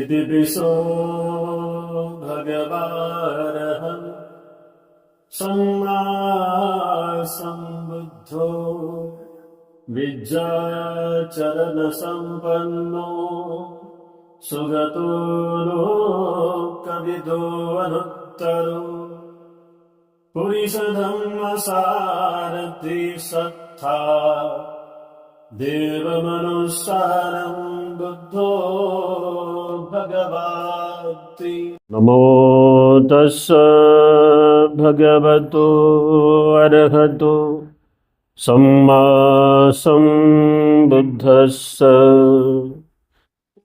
इति विशो भगवारहम् सम्मासम्बुद्धो विद्यायाचलनसम्पन्नो सुगतो लो कवितोनुत्तरो पुरिषदम् असारथि सत्था देवमनुसारम् बुद्धो भगवाति। नमो तस्स भगवतो अर्हतो। सम्मा सम्बुद्धस्स।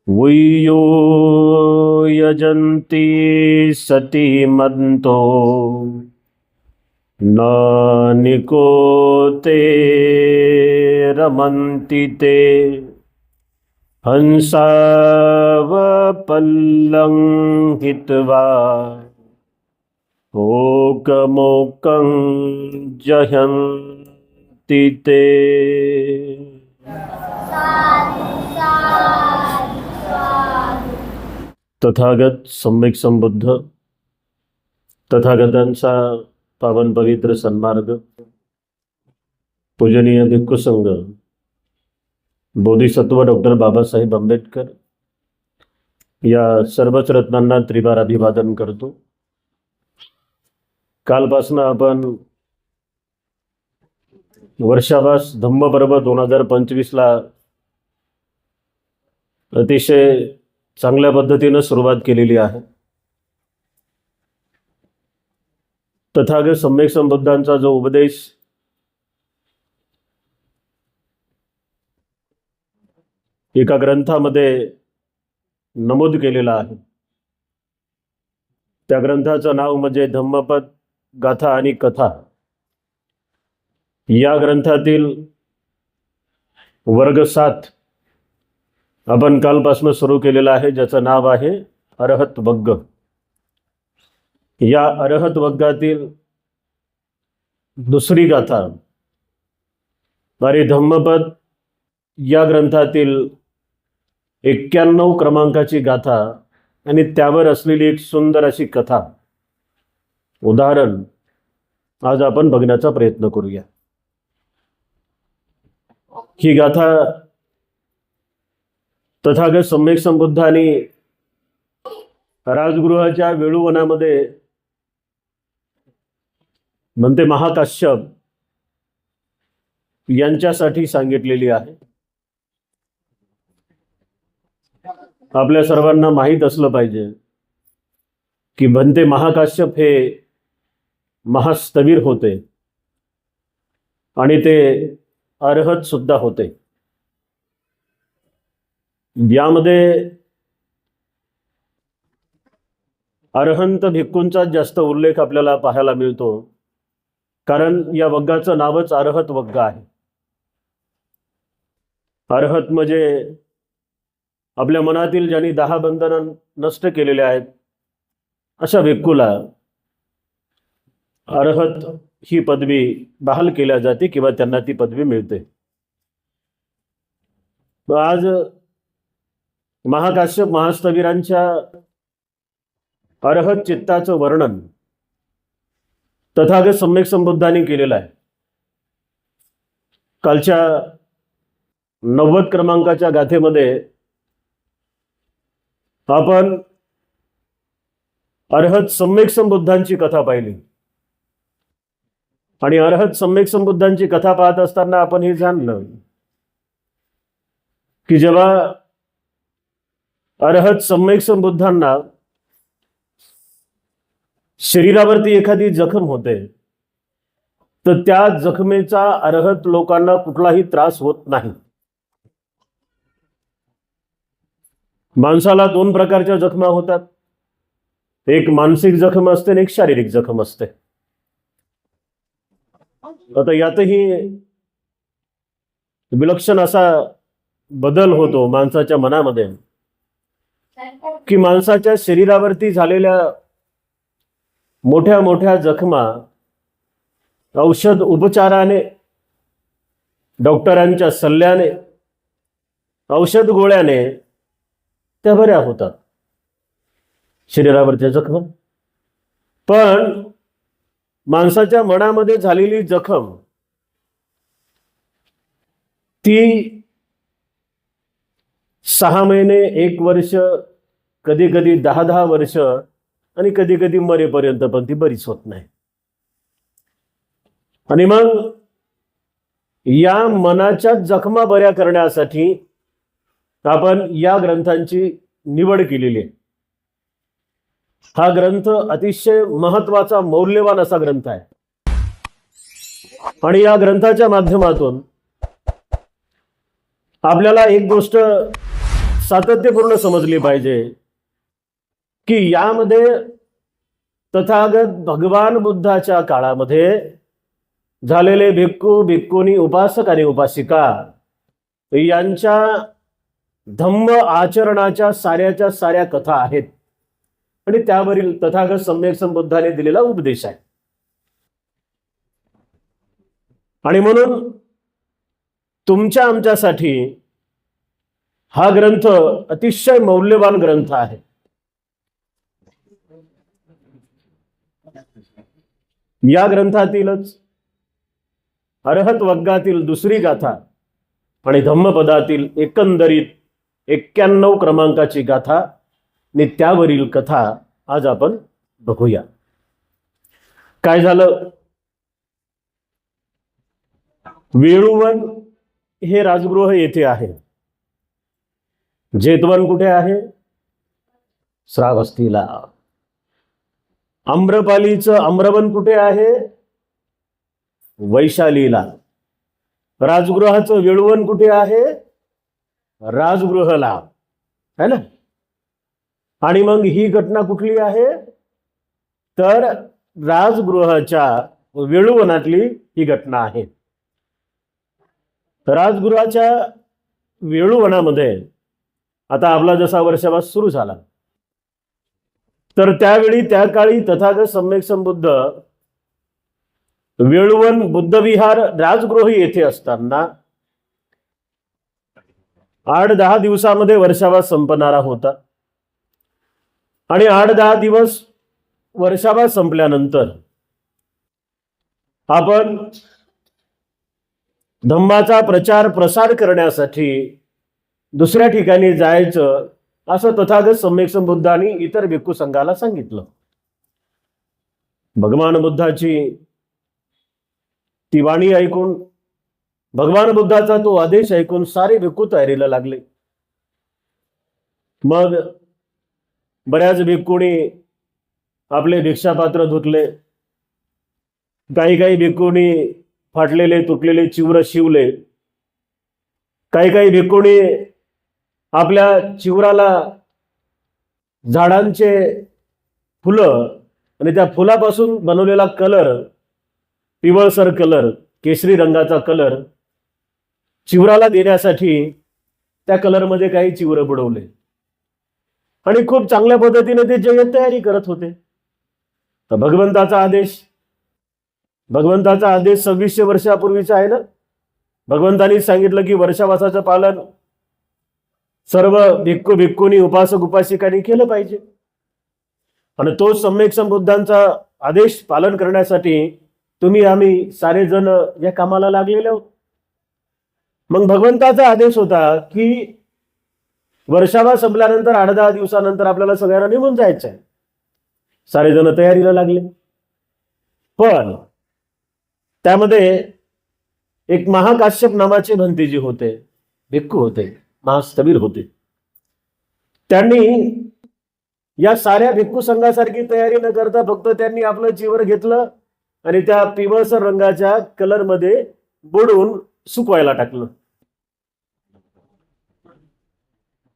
वैयो यजन्ति सति मन्तो नानिको ते रमन्ति ते हंसावपल्लं हित्वा ओकमोकं जयन्ति ते। तथागत सम्यक संबुद्ध। तथागतांचा पावन पवित्र सन्मार्ग। पूजनीय भिक्खुसंघ बोधिसत्व डॉक्टर बाबासाहेब आंबेडकर. या सर्वच रत्नांना त्रिवार अभिवादन करतो. कालपासनं आपण वर्षावास धम्मपर्व दोन हजार पंचवीसला अतिशय चांगल्या पद्धतीनं सुरुवात केलेली आहे. तथागत सम्यक संबुद्धांचा जो उपदेश एका ग्रंथामध्ये नमूद केलेला आहे. त्या ग्रंथाचं नाव म्हणजे धम्मपद गाथा आणि कथा. या ग्रंथातील वर्ग सात आपण कालपासून सुरू केलेला आहे ज्याचं नाव आहे अरहत वग्ग. या अरहत वग्गातील दुसरी गाथा आणि धम्मपद या ग्रंथातील एक्क्याण्णव क्रमांकाची गाथा आणि त्यावर असलेली एक सुंदर अशी कथा. उदाहरण आज आपण बघण्याचा प्रयत्न करूया. ही गाथा तथागत सम्यक संबुद्धांनी राजगृहाच्या वेळुवनामध्ये म्हणते महाकाश्यप यांच्यासाठी सांगितलेली आहे. आपल्या सर्वांना माहीत असलं पाहिजे की बनते महाकाश्यप हे महास्तवीर होते. आणि ते अर्हत सुद्धा होते. यामध्ये अर्हंत भिक्कूंचा जास्त उल्लेख आपल्याला पाहायला मिळतो. कारण या वग्गाचं नावच अर्हत वग्ग आहे. अर्हत म्हणजे आपल्या मनातील ज्यांनी दहा बंधनं नष्ट केलेले आहेत अशा भिक्खूला अर्हत ही पदवी बहाल केल्या जाते किंवा त्यांना ती पदवी मिळते. आज महाकाश्यप महास्तवीरांच्या अर्हत चित्ताचं वर्णन तथागत सम्यक संबुद्धांनी केलेलं आहे. कालच्या नव्वद क्रमांकाच्या गाथेमध्ये आपण अर्हत सम्यक संबुद्धांची कथा पाहिली. आणि अर्हत सम्यक संबुद्धांची कथा पाहत असताना आपण हे जाणलं की जेव्हा अर्हत सम्यक संबुद्धांना शरीरावरती एखादी जखम होते तर त्या जखमेचा अर्हत लोकांना कुठलाही त्रास होत नाही. माणसाला दोन प्रकारच्या जखमा होतात. एक मानसिक जखम असते आणि एक शारीरिक जखम असते. आता यातही विलक्षण असा बदल होतो माणसाच्या मनामध्ये की माणसाच्या शरीरावरती झालेल्या मोठ्या मोठ्या जखमा औषध उपचाराने डॉक्टरांच्या सल्ल्याने औषध गोळ्याने त्या बऱ्या होतात. शरीरावरच्या जखम. पण माणसाच्या मनामध्ये झालेली जखम ती सहा महिने एक वर्ष कधी कधी दहा दहा वर्ष आणि कधी कधी मरेपर्यंत पण ती बरीच होत नाही. आणि मग या मनाच्या जखमा बऱ्या करण्यासाठी आपण या ग्रंथांची निवड केलेली आहे. हा ग्रंथ अतिशय महत्त्वाचा मौल्यवान असा ग्रंथ आहे. आणि या ग्रंथाच्या माध्यमातून आपल्याला एक गोष्ट सातत्यपूर्ण समजली पाहिजे की यामध्ये तथागत भगवान बुद्धाच्या काळामध्ये झालेले भिक्खू भिक्खुनी उपासक आणि उपासिका यांच्या धम्म आचरणाच्या साऱ्याच्या साऱ्या कथा आहेत. आणि त्यावरील तथागत सम्यक संबुद्धाने दिलेला उपदेश आहे. आणि म्हणून तुमच्या आमच्यासाठी हा ग्रंथ अतिशय मौल्यवान ग्रंथ आहे. या ग्रंथातीलच अरहत वग्गातील दुसरी गाथा आणि धम्मपदातील एकंदरीत एक्क्याण्णव क्रमांकाची गाथा आणि त्यावरील कथा आज आपण बघूया. काय झालं? वेळुवन हे राजगृह येथे आहे. जेतवन कुठे आहे? श्रावस्तीला. आम्रपालीचं आम्रवन कुठे आहे? वैशालीला. राजगृहाचं वेळुवन कुठे आहे? राजगृहला. है ना? आणि मग ही घटना कुठली आहे? तर राजगृहाच्या वेळुवनातली ही घटना आहे. राजगृहाच्या वेळुवनामध्ये आता आपला जसा वर्षावास सुरू झाला तर त्यावेळी त्या काळी तथागत सम्यक संबुद्ध वेळुवन बुद्धविहार राजगृह येथे असताना आठ दहा दिवसामध्ये वर्षावास संपणारा होता. आणि आठ दहा दिवस वर्षावास संपल्यानंतर आपण धम्माचा प्रचार प्रसार करण्यासाठी दुसऱ्या ठिकाणी जायचं असं तथागत सम्यक बुद्धांनी इतर भिक्खू संघाला सांगितलं. भगवान बुद्धाची ती वाणी ऐकून भगवान बुद्धाचा तो आदेश ऐकून सारे भिक्खू तयारीला लागले. मग बऱ्याच भिक्खूंनी आपले भिक्षापात्र धुतले. काही काही भिक्खूंनी फाटलेले तुटलेले चिवर शिवले. काही काही भिक्खूंनी आपल्या चिवराला झाडांचे फुलं आणि त्या फुलापासून बनवलेला कलर पिवळसर कलर केशरी रंगाचा कलर चिवराला देण्यासाठी त्या कलरमध्ये काही चिवर बुडवले. आणि खूप चांगल्या पद्धतीने ते जय्यत तयारी करत होते. तर भगवंताचा आदेश भगवंताचा आदेश सव्वीसशे वर्षापूर्वीचा आहे ना? भगवंतांनी सांगितलं की वर्षावासाचं पालन सर्व भिक्खू भिक्खूनी उपासक उपासिकांनी केलं पाहिजे. आणि तो सम्यक संबुद्धांचा आदेश पालन करण्यासाठी तुम्ही आम्ही सारे जण या कामाला लागलेले आहोत. मग भगवंताचा आदेश होता की वर्षावा संपल्यानंतर आठ दहा दिवसानंतर आपल्याला सगळ्यांना निघून जायचं आहे सारे जण तयारीला लागले. पण त्यामध्ये एक महाकाश्यप नामाचे भंतेजी होते भिक्खू होते महास्थबीर होते. त्यांनी या साऱ्या भिक्खू संघासारखी तयारी न करता फक्त त्यांनी आपलं चिवर घेतलं आणि त्या पिवळसर रंगाच्या कलरमध्ये बुडून सुकवायला टाकलं.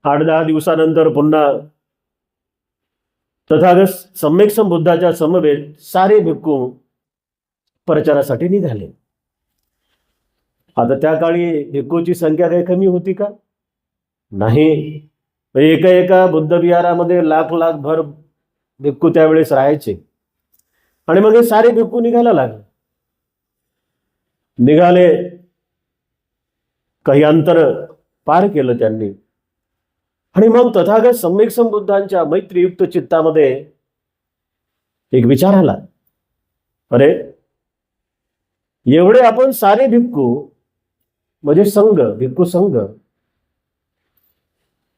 आठ दहा दिवसानंतर पुन्हा तथागत सम्यक संबुद्धाच्या समवेत सारे भिक्खू प्रचारासाठी निघाले. आता त्या काळी भिक्खूची संख्या काही कमी होती का? नाही. एका एका बुद्ध विहारामध्ये लाख लाख भर भिक्खू त्यावेळेस राहायचे. आणि मग हे सारे भिक्खू निघायला लागले. निघाले. काही अंतर पार केलं त्यांनी. आणि मग तथागत सम्यक संबुद्धांच्या मैत्रीयुक्त चित्तामध्ये एक विचार आला. अरे एवढे आपण सारे भिक्खू म्हणजे संघ भिक्खू संघ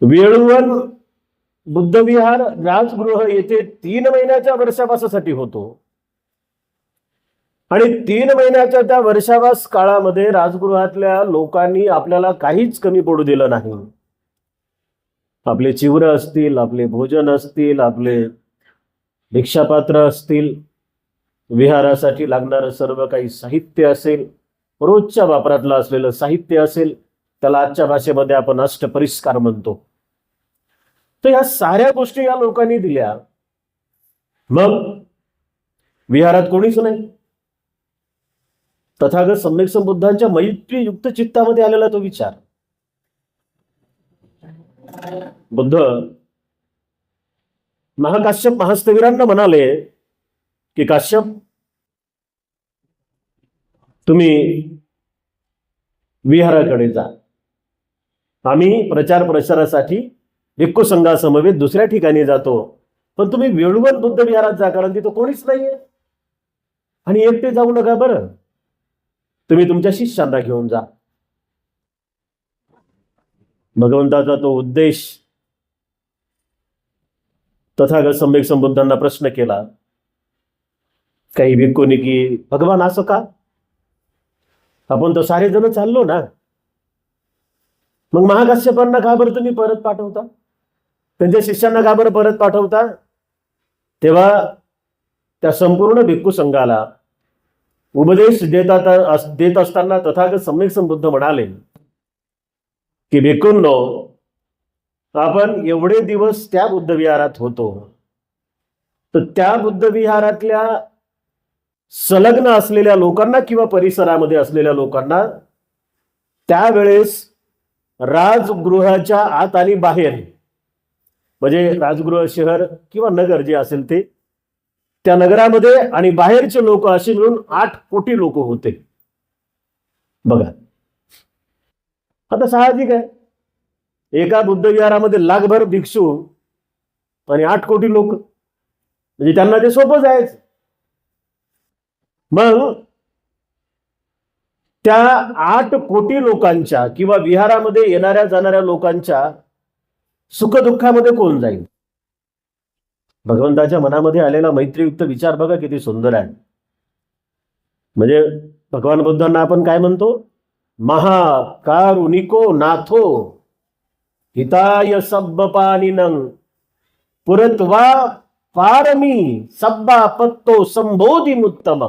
वेळुवन बुद्धविहार राजगृह येथे तीन महिन्याच्या वर्षावासासाठी होतो. आणि तीन महिन्याच्या त्या वर्षावास काळामध्ये राजगृहातल्या लोकांनी आपल्याला काहीच कमी पडू दिलं नाही. आपले चिवर असतील आपले भोजन असतील आपले भिक्षापात्र असतील विहारासाठी लागणारं सर्व काही साहित्य असेल रोजच्या वापरातलं असलेलं साहित्य असेल त्याला आजच्या भाषेमध्ये आपण अष्टपरिष्कार म्हणतो. तर या साऱ्या गोष्टी या लोकांनी दिल्या. मग विहारात कोणीच नाही. तथागत सम्यक संबुद्धांच्या मैत्रीयुक्त चित्तामध्ये आलेला तो विचार. बुद्ध महाकाश्यप महास्तवीरांना म्हणाले की काश्यप तुम्ही विहाराकडे जा. आम्ही प्रचार प्रसारासाठी भिक्खू संघासमवेत दुसऱ्या ठिकाणी जातो. पण तुम्ही वेळुवन बुद्ध विहारात जा कारण तिथं कोणीच नाहीये. आणि एकटे जाऊ नका बरं. तुम्ही तुमच्या शिष्यांना घेऊन जा. भगवंताचा तो उद्देश तथागत सम्यक संबुद्धांना प्रश्न केला. काही भिक्खूनी की भगवान असं का? आपण तर सारे जण चाललो ना. मग महाकाश्यपांना का बरं तुम्ही परत पाठवता? त्यांच्या शिष्यांना का बरं परत पाठवता? तेव्हा त्या संपूर्ण भिक्खू संघाला उपदेश देतात देत असताना तथागत सम्यक संबुद्ध म्हणाले की भिक्खूंनो आपण एवढे दिवस त्या बुद्धविहारात होतो. तर त्या बुद्धविहारातल्या संलग्न असलेल्या लोकांना किंवा परिसरामध्ये असलेल्या लोकांना त्यावेळेस राजगृहाच्या आत आणि बाहेर म्हणजे राजगृह शहर किंवा नगर जे असेल ते त्या नगरामध्ये आणि बाहेरचे लोक असे मिळून आठ कोटी लोक होते. बघा. आता साहजिक आहे. एका बुद्धविहारामध्ये लाखभर भिक्षू आणि आठ कोटी लोक. म्हणजे त्यांना ते सोपं जायचं. मग त्या आठ कोटी लोकांच्या किंवा विहारामध्ये येणाऱ्या जाणाऱ्या लोकांच्या सुखदुःखामध्ये कोण जाईल? भगवंताच्या मनामध्ये आलेला मैत्रीयुक्त विचार बघा किती सुंदर आहे. म्हणजे भगवान बुद्धांना आपण काय म्हणतो? महाकारुणिको नाथो हिताय सब्बपानिनं पुरत्वा पारमी सब्बा पत्तो संबोधी उत्तम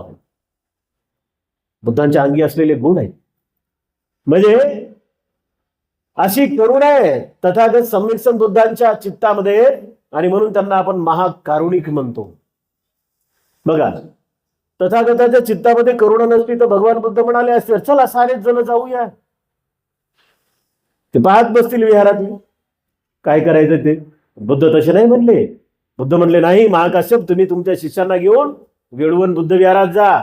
बुद्धांच्या अंगी असलेले गुण आहेत. म्हणजे अशी करुणा आहे. तथागत सम्यक बुद्धांच्या चित्तामध्ये आणि म्हणून त्यांना आपण महाकारुणिक म्हणतो. बघा तथागताच्या चित्तामध्ये करुणा नसती तर भगवान बुद्ध म्हणाले असते चला सारेच जण जाऊया. ते पाहत बसतील विहारात काय करायचं ते? बुद्ध तसे नाही म्हणले. बुद्ध म्हणले नाही महाकाश्यप तुम्ही तुमच्या शिष्यांना घेऊन वेळवण बुद्ध विहारात जा.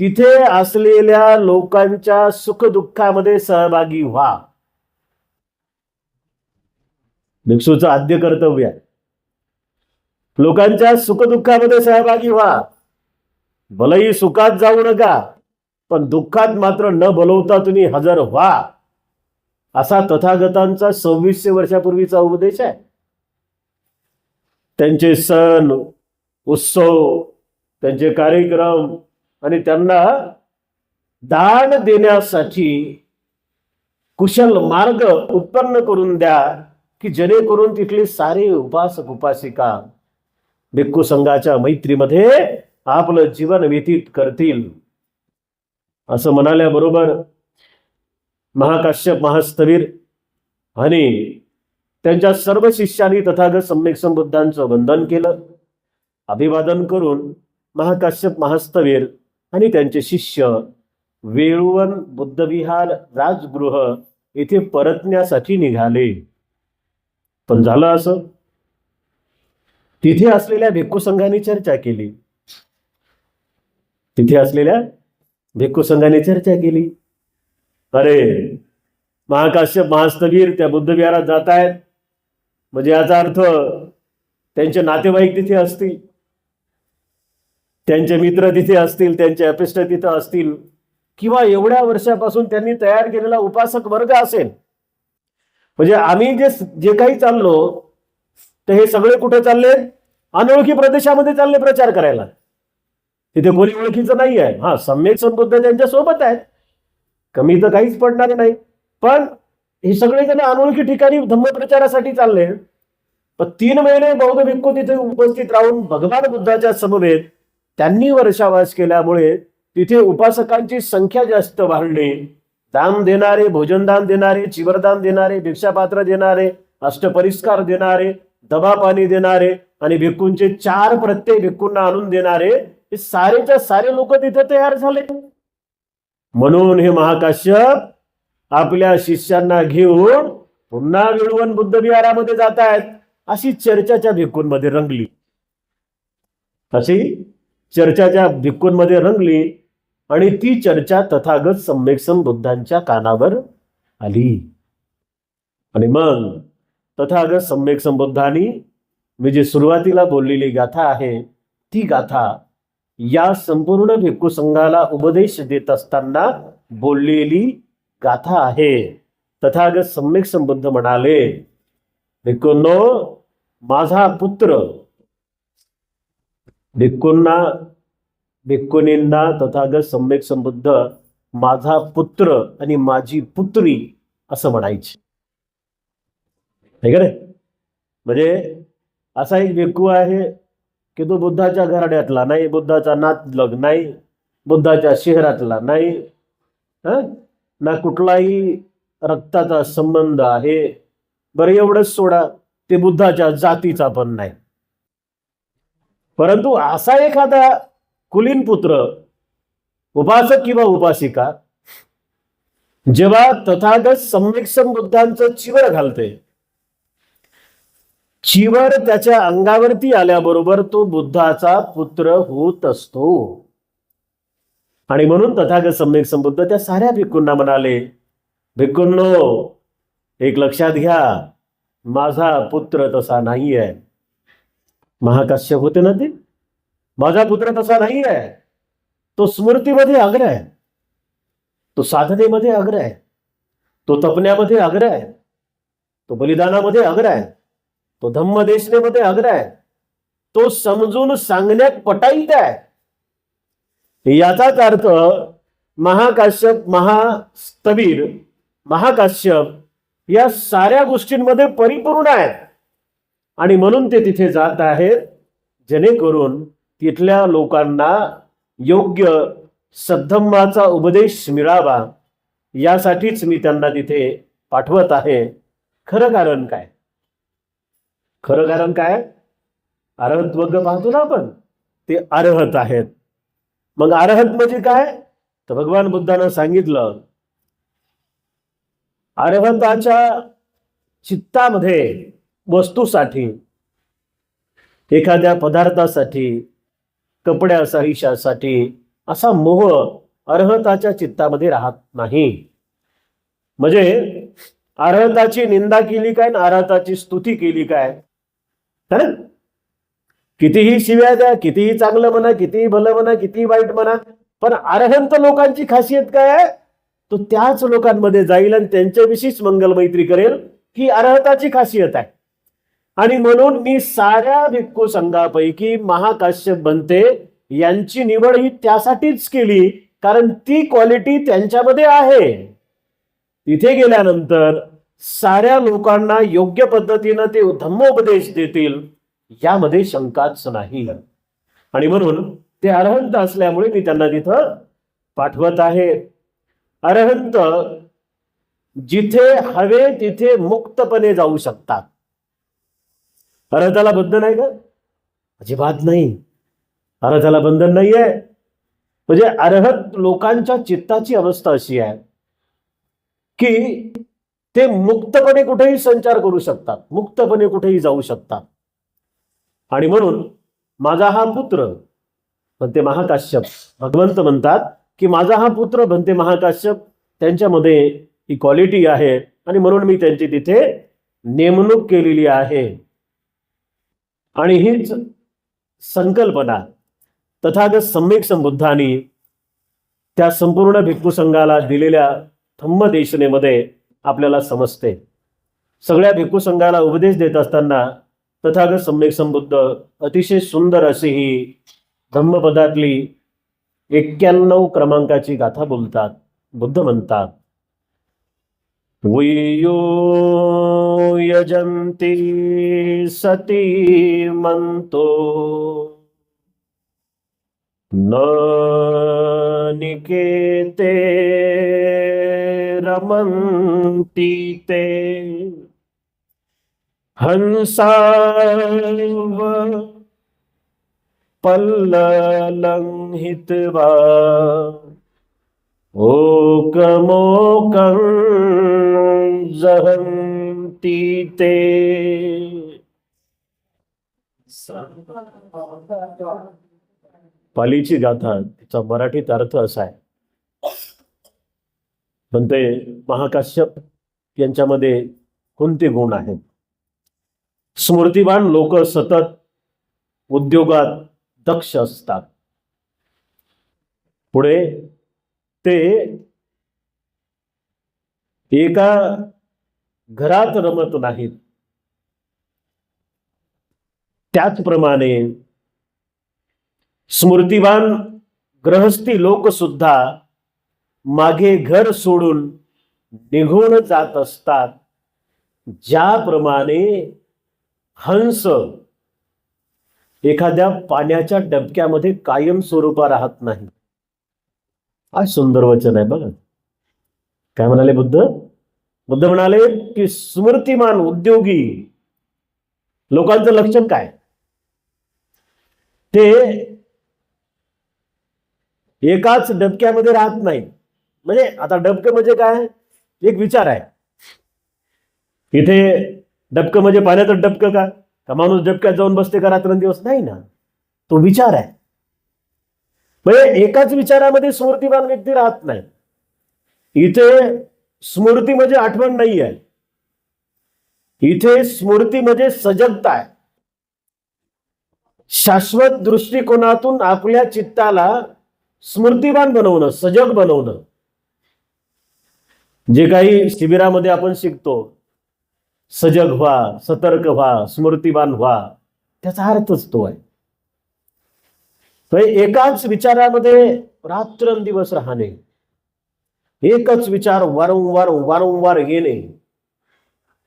तिथे असलेल्या लोकांच्या सुखदुःखामध्ये सहभागी व्हा. भिक्षूचं आद्य कर्तव्य आहे. लोकांच्या सुखदुःखामध्ये सहभागी व्हा. भलही सुखात जाऊ नका पण दुःखात मात्र न बलवता तुम्ही हजर व्हा. असा तथागतांचा सव्वीसशे वर्षापूर्वीचा उपदेश आहे. त्यांचे सण उत्सव त्यांचे कार्यक्रम आणि त्यांना दान देण्यासाठी कुशल मार्ग उत्पन्न करून द्या की जेणेकरून तिथले सारे उपासक उपासिका भिक्खू संघाच्या मैत्रीमध्ये आपलं जीवन व्यतीत करतील. असं म्हणाल्याबरोबर महाकाश्यप महास्तवीर आणि त्यांच्या सर्व शिष्यांनी तथागत सम्यक संबुद्धांचं वंदन केलं. अभिवादन करून महाकाश्यप महास्तवीर आणि त्यांचे शिष्य वेळुवन बुद्धविहार राजगृह येथे परतण्यासाठी निघाले. पण झालं असं? तिथे असलेल्या भिक्खू संघाने चर्चा केली. तिथे असलेल्या भिक्खू संघाने चर्चा केली. अरे महाकाश्यप महास्तवीर त्या बुद्धविहारात जात आहेत म्हणजे याचा अर्थ त्यांचे नातेवाईक तिथे असतील. त्यांचे मित्र तिथे असतील त्यांचे अपिष्ट तिथे असतील. किंवा एवढ्या वर्षापासून त्यांनी तयार केलेला उपासक वर्ग असेल. म्हणजे आम्ही जे जे काही चाललो तर हे सगळे कुठे चालले? अनोळखी प्रदेशामध्ये चालले प्रचार करायला. तिथे कोणी ओळखीचं नाही आहे हा सम्यक संबुद्ध त्यांच्यासोबत आहेत. कमी तर काहीच पडणार नाही. पण हे सगळे जण अनोळखी ठिकाणी धम्मप्रचारासाठी चालले. पण तीन महिने बौद्ध भिक्खू तिथे उपस्थित राहून भगवान बुद्धाच्या समवेत त्यांनी वर्षावास केल्यामुळे तिथे उपासकांची संख्या जास्त वाढली. दान देणारे भोजनदान देणारे चिवरदान देणारे भिक्षापात्र देणारे अष्टपरिष्कार देणारे दबा पाणी देणारे आणि भिक्कूंचे चार प्रत्येक भिक्कूंना आणून देणारे हे सारेच्या सारे लोक तिथे तयार झाले. म्हणून हे महाकाश्यप आपल्या शिष्यांना घेऊन पुन्हा विळवण बुद्ध विहारामध्ये जात आहेत. अशी चर्चाच्या भिक्कूंमध्ये रंगली. अशी चर्चाच्या भिक्कूंमध्ये रंगली आणि ती चर्चा तथागत सम्यक बुद्धांच्या कानावर आली. आणि मग तथागत सम्यक संबुद्धांनी मी जी सुरुवातीला बोललेली गाथा आहे ती गाथा या संपूर्ण भिक्खू संघाला उपदेश देत असताना बोललेली गाथा आहे. तथागत सम्यक संबुद्ध म्हणाले भिक्खूंनो माझा पुत्र भिक्खूंना भिक्खुनींना तथागत सम्यक संबुद्ध माझा पुत्र आणि माझी पुत्री असं म्हणायचे. आहे का रे? म्हणजे असा एक भिक्खू आहे की तो बुद्धाच्या घराड्यातला नाही बुद्धाचा नातलग नाही बुद्धाच्या शहरातला नाही ना कुठलाही रक्ताचा संबंध आहे. बरं एवढंच सोडा ते बुद्धाच्या जातीचा पण नाही. परंतु असा एखादा कुलीन पुत्र उपासक किंवा उपासिका जेव्हा तथागत सम्यक बुद्धांचं चिवर घालते चिवर त्याच्या अंगावरती आल्याबरोबर तो बुद्धाचा पुत्र होत असतो. आणि म्हणून तथागत सम्यक संबुद्ध त्या साऱ्या भिक्कूंना म्हणाले भिक्कूंनो एक लक्षात घ्या माझा पुत्र तसा नाही आहे महाकाश्यप होते ना ते? माझा पुत्र तसा नाही आहे तो स्मृतीमध्ये अग्र आहे. तो साधनेमध्ये अग्र आहे. तो तपण्यामध्ये अग्र आहे. तो बलिदानामध्ये अग्र आहे. तो धम्मदेशनेमध्ये अग्र आहे. तो समजून सांगण्यात पटाईल काय याचाच अर्थ महाकाश्यप महास्तवीर महाकाश्यप या साऱ्या गोष्टींमध्ये परिपूर्ण आहेत. आणि म्हणून ते तिथे जात आहेत जेणेकरून तिथल्या लोकांना योग्य सद्धम्माचा उपदेश मिळावा यासाठीच मी त्यांना तिथे पाठवत आहे. खरं कारण काय? खरं कारण काय? अर्हत वर्ग पाहतो ना आपण ते अर्हत आहेत. मग अर्हत म्हणजे काय? तर भगवान बुद्धानं सांगितलं अर्हताच्या चित्तामध्ये वस्तूसाठी एखाद्या पदार्थासाठी कपड्या हिशासाठी असा मोह अर्हताच्या चित्तामध्ये राहत नाही. म्हणजे अर्हताची निंदा केली काय आणि अर्हताची स्तुती केली काय? चालेल? कितीही शिव्या द्या कितीही चांगलं म्हणा कितीही भलं म्हणा कितीही वाईट म्हणा पण अर्हंत लोकांची खासियत काय आहे? तो त्याच लोकांमध्ये जाईल आणि त्यांच्याविषयीच मंगल मैत्री करेल ही अर्हताची खासियत आहे. आणि म्हणून मी साऱ्या भिक्खू संघापैकी महाकाश्यप बनते यांची निवड ही त्यासाठीच केली कारण ती क्वालिटी त्यांच्यामध्ये आहे. तिथे गेल्यानंतर साऱ्या लोकांना योग्य पद्धतीनं ते धम्मोपदेश देतील यामध्ये शंकाच नाही. आणि म्हणून ते अरहंत असल्यामुळे मी त्यांना तिथं पाठवत आहे. अरहंत जिथे हवे तिथे मुक्तपणे जाऊ शकतात. अर्हताला बंधन आहे का? अजिबात नाही. अर्हताला बंधन नाही आहे म्हणजे अर्हत लोकांच्या चित्ताची अवस्था अशी आहे की ते मुक्तपणे कुठेही संचार करू शकतात मुक्तपणे कुठेही जाऊ शकतात. आणि म्हणून माझा हा पुत्र म्हणते महाकाश्यप. भगवंत म्हणतात की माझा हा पुत्र म्हणते महाकाश्यप त्यांच्यामध्ये ही क्वालिटी आहे आणि म्हणून मी त्यांची तिथे नेमणूक केलेली आहे. आणि हीच संकल्पना तथागत सम्यक संबुद्धांनी त्या संपूर्ण भिक्खू संघाला दिलेल्या थम्म देशनेमध्ये आपल्याला समजते. सगळ्या भिक्खू संघाला उपदेश देत असताना तथागत सम्यक संबुद्ध अतिशय सुंदर अशी ही धम्मपदातली एक्क्याण्णव क्रमांकाची गाथा बोलतात बुद्ध म्हणतात. वयो यजंती सती म्हणतो न निकेते रमन्ति ते. हंसाव पल्ललङ्घित्वा ओकमोकं जहन्ति ते. पालीची गाथा तिचा मराठीत अर्थ असा आहे. म्हणते महाकाश्यप यांच्यामध्ये कोणते गुण आहेत? स्मृतिवान लोक सतत उद्योगात दक्ष असतात. पुढे ते एका घरात रमत नाहीत. त्याचप्रमाणे स्मृतिवान ग्रहस्थी लोक सुद्धा मागे घर सोडून निघून जात असतात. ज्याप्रमाणे हंस एखाद्या पाण्याच्या डबक्यामध्ये कायम स्वरूपा राहत नाही. आज सुंदर वचन आहे बघा. काय म्हणाले बुद्ध? बुद्ध म्हणाले की स्मृतिमान उद्योगी लोकांचं लक्षण काय? ते एकाच डबक्यामध्ये राहत नाही म्हणजे आता डबकं म्हणजे काय? एक विचार आहे. इथे डबकं म्हणजे पाण्याचं डबकं का? का माणूस डबक्यात जाऊन बसते का रात्रंदिवस? नाही ना. तो विचार आहे. म्हणजे एकाच विचारामध्ये स्मृतिवान व्यक्ती राहत नाही. इथे स्मृती म्हणजे आठवण नाही आहे इथे स्मृती म्हणजे सजगता आहे. शाश्वत दृष्टिकोनातून आपल्या चित्ताला स्मृतिवान बनवणं सजग बनवणं. जे काही शिबिरामध्ये आपण शिकतो सजग व्हा सतर्क व्हा स्मृतिवान व्हा त्याचा अर्थच तो आहे. तर एकाच विचारामध्ये रात्रंदिवस राहणे एकच विचार वारंवार वारंवार येणे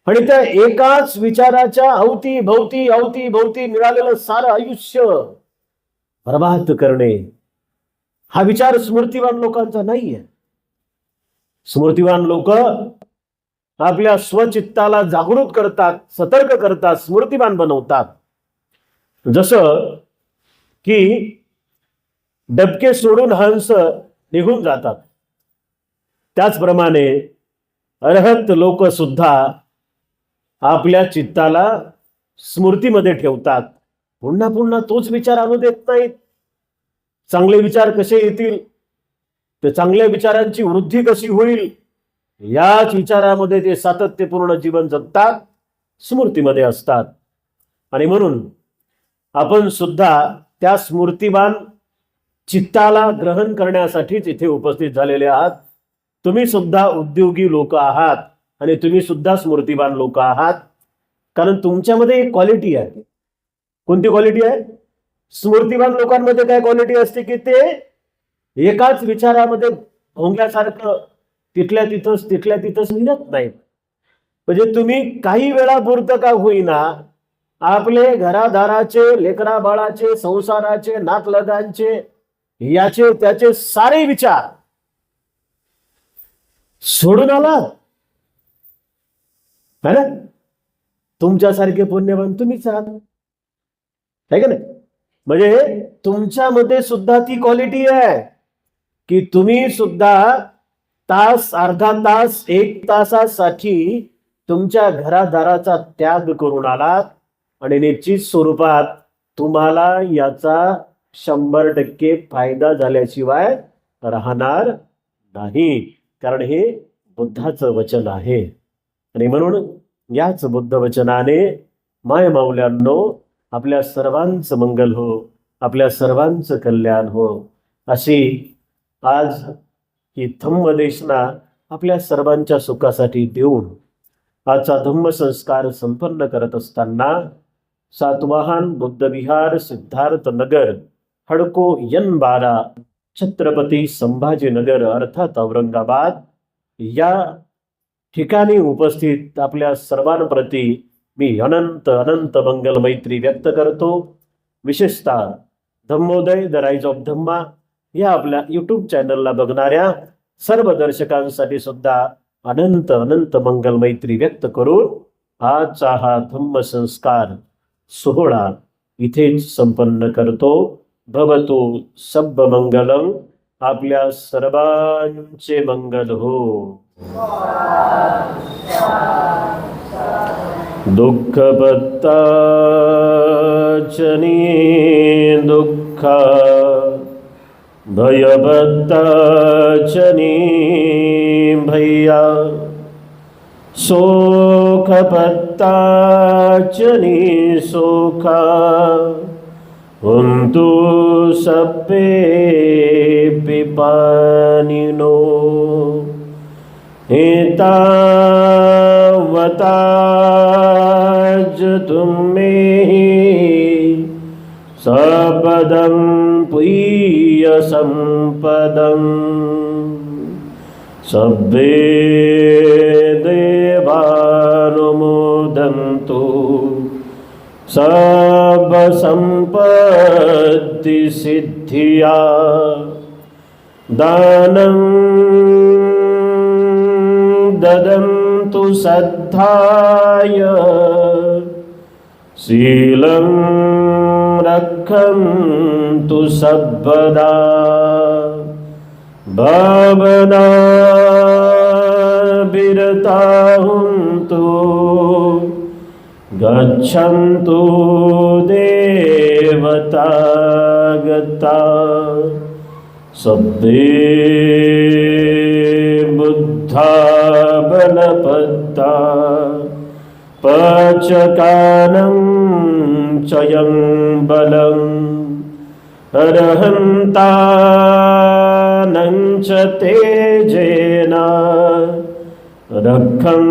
आणि त्या एकाच विचाराच्या अवती भोवती अवती भोवती मिळालेलं सारं आयुष्य बर्बाद करणे हा विचार स्मृतिवान लोकांचा नाही आहे स्मृतिवान लोक आपल्या स्वचित्ताला जागृत करतात सतर्क करतात स्मृतिवान बनवतात. जसं की डबके सोडून हंस निघून जातात. त्याचप्रमाणे अर्हत लोक सुद्धा आपल्या चित्ताला स्मृतीमध्ये ठेवतात. पुन्हा पुन्हा तोच विचार आणू देत नाहीत. चांगले विचार कसे येतील? ते चांगल्या विचारांची वृद्धी कशी होईल याच विचारामध्ये ते सातत्यपूर्ण जीवन जगतात स्मृतीमध्ये असतात. आणि म्हणून आपण सुद्धा त्या स्मृतिवान चित्ताला ग्रहण करण्यासाठीच इथे उपस्थित झालेले आहात. तुम्ही सुद्धा उद्योगी लोक आहात आणि तुम्ही सुद्धा स्मृतिवान लोक आहात. कारण तुमच्यामध्ये एक क्वालिटी आहे. कोणती क्वालिटी आहे? स्मृतिवान लोकांमध्ये काय क्वालिटी असते की ते एकाच विचारामध्ये भोंग्यासारखं तिथल्या तिथंच तिथल्या तिथंच निघत नाही. म्हणजे तुम्ही काही वेळापुरतं का होईना आपले घरादाराचे लेकरा बाळाचे संसाराचे नातलगांचे याचे त्याचे सारे विचार सोडून आलात. है ना? तुमच्यासारखे पुण्यवान तुम्हीच आहात. आहे का नाही? म्हणजे तुमच्यामध्ये सुद्धा ती क्वालिटी आहे. की तुम्ही सुद्धा तास अर्धा तास एक तासासाठी तुमच्या घरादाराचा त्याग करून आलात आणि निश्चित स्वरूपात तुम्हाला याचा शंभर टक्के फायदा झाल्याशिवाय राहणार नाही. कारण हे बुद्धाचं वचन आहे. आणि म्हणून याच बुद्धवचनाने माय माऊल्यांनो आपल्या सर्वांचं मंगल हो आपल्या सर्वांचं कल्याण हो अशी आज ही धम्मदेशना आपल्या सर्वांच्या सुखासाठी देऊन आजचा धम्मसंस्कार संपन्न करत असताना सातवाहन बुद्धविहार सिद्धार्थ नगर हडको यन बारा छत्रपती संभाजीनगर अर्थात औरंगाबाद या ठिकाणी उपस्थित आपल्या सर्वांप्रती मी अनंत अनंत मंगल मैत्री व्यक्त करतो. विशेषतः Dhammodaya the rise of Dhamma या आपल्या यूट्यूब चॅनलला बघणाऱ्या सर्व दर्शकांसाठी सुद्धा अनंत अनंत मंगल मैत्री व्यक्त करून आजचा हा धम्म संस्कार सोहळा इथेच संपन्न करतो. भवतो सब्ब मंगलम. आपल्या सर्वांचे मंगल हो. दुःखपत्ताचनी दुःख भयभत्ताचनी भैया शोकपत्ताचनी शोका हुन्तु सप्पे पिपानिनो। एतावताजतुं मे सपदं प्रियसम्पदम्। सब्बे देवानुमोदन्तु। सर्वसम्पत्तिसिद्धिया दानं ददन्तु सद्धाय। शीलं रक्षन्तु सर्वदा। भवदा विरता हुन्तु। गच्छन्तु देवता गता। सद्दे बुद्धा बलपत्ता। पचकानं चयं बलम् अर्हन्तानं च तेजेन रक्षं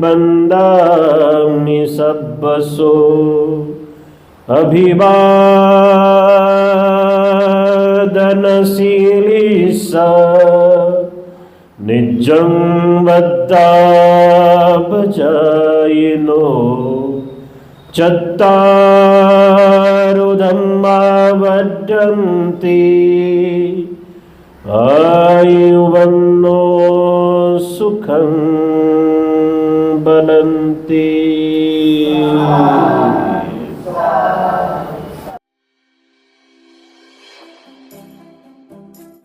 बन्दामि सब्बसो अभिवादनशीली स निजं वत्तापजयिनो च रुदं मा वर्जन्ति आयुवं नो सुखं वदन्ति